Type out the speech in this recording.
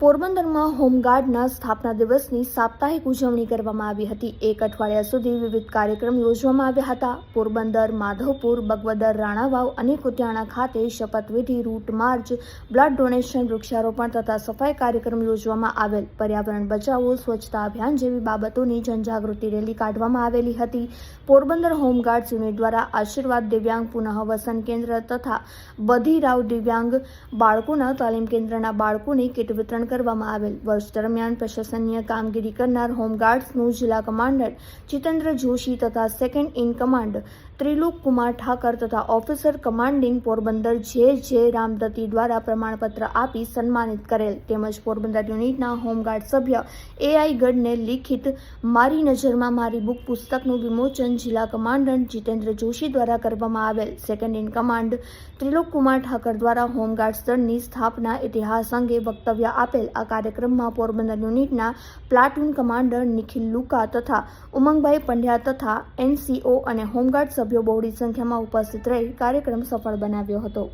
પોરબંદરમાં હોમગાર્ડના સ્થાપના દિવસની સાપ્તાહિક ઉજવણી કરવામાં આવી હતી. એક અઠવાડિયા સુધી વિવિધ કાર્યક્રમ યોજવામાં આવ્યા હતા. પોરબંદર, માધવપુર, બગવદર, રાણાવાવ અને કુટિયાણા ખાતે શપથવિધિ રૂટ માર્ચ, બ્લડ ડોનેશન, વૃક્ષારોપણ તથા સફાઈ કાર્યક્રમ યોજવામાં આવેલ. પર્યાવરણ બચાવો, સ્વચ્છતા અભિયાન જેવી બાબતોની જનજાગૃતિ રેલી કાઢવામાં આવેલી હતી. પોરબંદર હોમગાર્ડ્સ યુનિટ દ્વારા આશીર્વાદ દિવ્યાંગ, પુનઃવસન કેન્દ્ર તથા બધીરાવ દિવ્યાંગ બાળકોના તાલીમ કેન્દ્રના બાળકોને કીટ વિતરણ કરવામાં આવેલ. વર્ષ દરમિયાન પ્રશંસનીય કામગીરી કરનાર હોમગાર્ડ્સનું જિલ્લા કમાન્ડર જીતેન્દ્ર જોશી તથા second in command Trilok Kumar Thakar તથા ઓફિસર કમાન્ડિંગ પોરબંદર જે જે રામદત્તી દ્વારા પ્રમાણપત્ર આપી સન્માનિત કરેલ. તેમજ પોરબંદર યુનિટના હોમગાર્ડ સભ્ય એઆઈ ગઢને લિખિત મારી નજરમાં મારી બુક પુસ્તકનું વિમોચન જિલ્લા કમાન્ડન્ટ જીતેન્દ્ર જોશી દ્વારા કરવામાં આવેલ. Second in command Trilok Kumar Thakar દ્વારા હોમગાર્ડ્સ દળની સ્થાપના ઇતિહાસ અંગે વક્તવ્ય આપેલ આ કાર્યક્રમમાં પોરબંદર યુનિટના પ્લાટૂન કમાન્ડર નિખિલ લુકા તથા ઉમંગભાઈ પંડ્યા તથા એનસીઓ અને હોમગાર્ડ સભ્યો બહોળી સંખ્યામાં ઉપસ્થિત રહી કાર્યક્રમ સફળ બનાવ્યો હતો